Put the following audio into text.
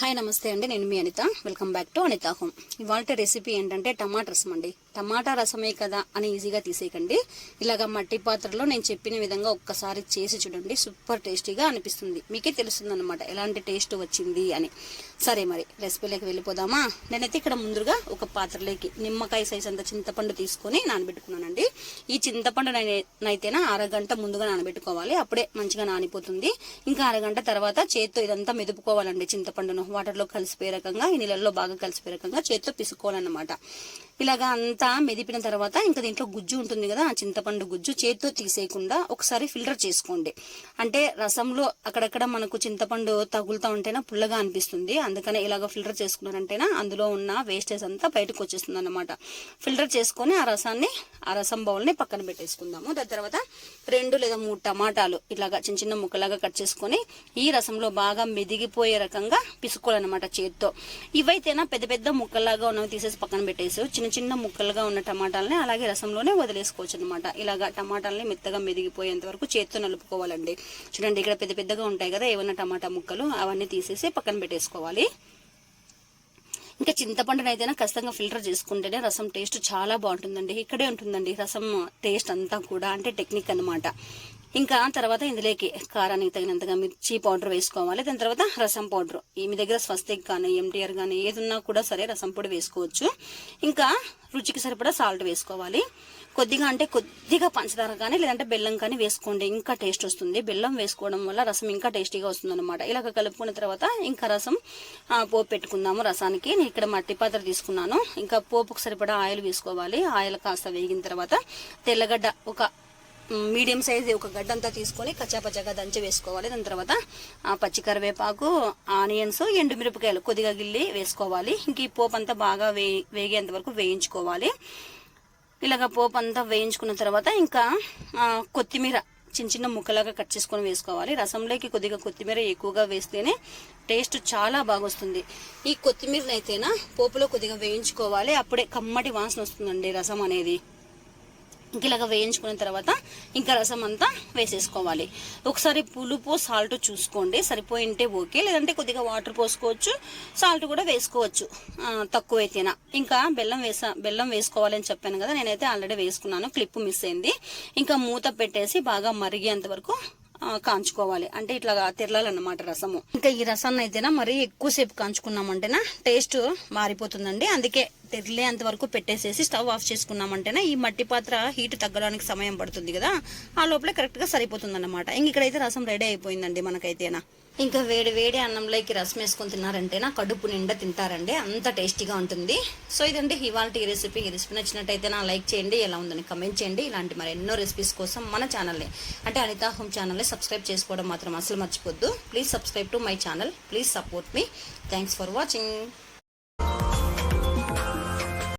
Hi నమస్తే అండి. నేను మీ Anitha. Welcome back to Anitha home ఇవాళ రెసిపీ ఏంటంటే టమాటా రసం అండి. టమాటా రసమే కదా అని ఈజీగా తీసేయకండి. ఇలాగ మట్టి పాత్రలో నేను చెప్పిన విధంగా ఒక్కసారి చేసి చూడండి. సూపర్ టేస్టీగా అనిపిస్తుంది. మీకే తెలుస్తుంది అనమాట ఎలాంటి టేస్ట్ వచ్చింది అని. సరే మరి రెసిపీలోకి వెళ్ళిపోదామా? నేనైతే ఇక్కడ ముందుగా ఒక పాత్రలోకి నిమ్మకాయ సైజ్ అంత చింతపండు తీసుకొని నానబెట్టుకున్నానండి. ఈ చింతపండు నైతేనా అరగంట ముందుగా నానబెట్టుకోవాలి. అప్పుడే మంచిగా నానిపోతుంది. ఇంకా అరగంట తర్వాత చేత్తో ఇదంతా మెదుపుకోవాలండి చింతపండును. వాటర్లో కలిసిపోయే రకంగా ఈ నీళ్ళల్లో బాగా కలిసిపోయే రకంగా చేతిలో పిసుకోవాలన్నమాట. ఇలాగా అంతా మెదిపిన తర్వాత ఇంకా దీంట్లో గుజ్జు ఉంటుంది కదా ఆ చింతపండు గుజ్జు చేతితో తీసేయకుండా ఒకసారి ఫిల్టర్ చేసుకోండి. అంటే రసంలో అక్కడక్కడ మనకు చింతపండు తగులుతూ ఉంటేనా పుల్లగా అనిపిస్తుంది. అందుకనే ఇలాగ ఫిల్టర్ చేసుకున్నారంటేనా అందులో ఉన్న వేస్టేజ్ అంతా బయటకు వచ్చేస్తుంది అనమాట ఫిల్టర్ చేసుకొని ఆ రసాన్ని ఆ రసం బౌల్ని పక్కన పెట్టేసుకుందాము. దాని తర్వాత రెండు లేదా మూడు టమాటాలు ఇలాగా చిన్న చిన్న ముక్కలాగా కట్ చేసుకొని ఈ రసంలో బాగా మెదిగిపోయే రకంగా పిసుకోవాలన్నమాట చేతితో. ఇవైతేనా పెద్ద పెద్ద ముక్కలాగా ఉన్నవి తీసేసి పక్కన పెట్టేసి చిన్న చిన్న ముక్కలుగా ఉన్న టమాటాలని అలాగే రసంలోనే వదిలేసుకోవచ్చు అనమాట ఇలాగా టమాటాలని మెత్తగా మెదిగిపోయేంత వరకు చేతితో నలుపుకోవాలండి. చూడండి ఇక్కడ పెద్ద పెద్దగా ఉంటాయి కదా ఏమన్నా టమాటా ముక్కలు అవన్నీ తీసేసి పక్కన పెట్టేసుకోవాలి. ఇంకా చింతపండుని అయితేనే ఖచ్చితంగా ఫిల్టర్ చేసుకుంటేనే రసం టేస్ట్ చాలా బాగుంటుందండి. ఇక్కడే ఉంటుందండి రసం టేస్ట్ అంతా కూడా అంటే టెక్నిక్ అనమాట ఇంకా తర్వాత ఇందులోకి కారానికి తగినంతగా మిర్చి పౌడర్ వేసుకోవాలి. దాని తర్వాత రసం పౌడర్. మీ దగ్గర స్వస్తిక్ కానీ ఎంటీఆర్ కానీ ఏదన్నా కూడా సరే రసం పొడి వేసుకోవచ్చు. ఇంకా రుచికి సరిపడా సాల్ట్ వేసుకోవాలి. కొద్దిగా అంటే కొద్దిగా పంచదార కానీ లేదంటే బెల్లం కానీ వేసుకోండి ఇంకా టేస్ట్ వస్తుంది. బెల్లం వేసుకోవడం వల్ల రసం ఇంకా టేస్టీగా వస్తుంది అనమాట ఇలాగ కలుపుకున్న తర్వాత ఇంకా రసం పోపు పెట్టుకుందాము రసానికి. నేను ఇక్కడ మట్టి పాత్ర తీసుకున్నాను. ఇంకా పోపుకు సరిపడా ఆయిల్ వేసుకోవాలి. ఆయిల్ కాస్త వేగిన తర్వాత తెల్లగడ్డ ఒక మీడియం సైజ్ ఒక గడ్డ అంతా తీసుకొని కచ్చాపచ్చగా దంచి వేసుకోవాలి. దాని తర్వాత పచ్చి కరివేపాకు ఆనియన్స్ ఎండుమిరపకాయలు కొద్దిగా గిల్లి వేసుకోవాలి. ఇంక ఈ పోపు అంతా బాగా వే వేగేంత వరకు వేయించుకోవాలి. ఇలాగ పోపు అంతా వేయించుకున్న తర్వాత ఇంకా కొత్తిమీర చిన్న చిన్న ముక్కలాగా కట్ చేసుకొని వేసుకోవాలి. రసంలోకి కొద్దిగా కొత్తిమీర ఎక్కువగా వేస్తేనే టేస్ట్ చాలా బాగా వస్తుంది ఈ కొత్తిమీరనైతేనా అయితేనా పోపులో కొద్దిగా వేయించుకోవాలి. అప్పుడే కమ్మటి వాసన వస్తుందండి రసం అనేది. ఇలాగ వేయించుకున్న తర్వాత ఇంకా రసం అంతా వేసేసుకోవాలి. ఒకసారి పులుపు సాల్ట్ చూసుకోండి. సరిపోయింటే ఓకే. లేదంటే కొద్దిగా వాటర్ పోసుకోవచ్చు సాల్ట్ కూడా వేసుకోవచ్చు. తక్కువైతేనా. ఇంకా బెల్లం వేసా బెల్లం వేసుకోవాలని చెప్పాను కదా నేనైతే ఆల్రెడీ వేసుకున్నాను. క్లిప్ మిస్ అయింది. ఇంకా మూత పెట్టేసి బాగా మరిగేంత వరకు కాంచుకోవాలి. అంటే ఇట్లా తిరలాలన్నమాట రసము. ఇంకా ఈ రసాన్ని అయితేనా మరీ ఎక్కువసేపు కాంచుకున్నామంటేనా టేస్ట్ మారిపోతుందండి. అందుకే తెరలేంత వరకు పెట్టేసేసి స్టవ్ ఆఫ్ చేసుకున్నామంటేనే ఈ మట్టి పాత్ర హీట్ తగ్గడానికి సమయం పడుతుంది కదా ఆ లోపలే కరెక్ట్గా సరిపోతుంది అనమాట ఇంక ఇక్కడైతే రసం రెడీ అయిపోయిందండి మనకైతేనా. ఇంకా వేడి వేడి అన్నంలోకి రసం వేసుకొని తిన్నారంటే నా కడుపు నిండా తింటారండి అంత టేస్టీగా ఉంటుంది. సో ఇదండి ఇవాళ ఈ రెసిపీ. ఈ రెసిపీ నచ్చినట్టయితే నా లైక్ చేయండి ఎలా ఉందని కమెంట్ చేయండి. ఇలాంటి మరి ఎన్నో రెసిపీస్ కోసం మన ఛానల్ని అంటే అనితా హోమ్ ఛానల్ని సబ్స్క్రైబ్ చేసుకోవడం మాత్రం అసలు మర్చిపోద్దు. Please subscribe to my channel. Please support me. Thanks for watching.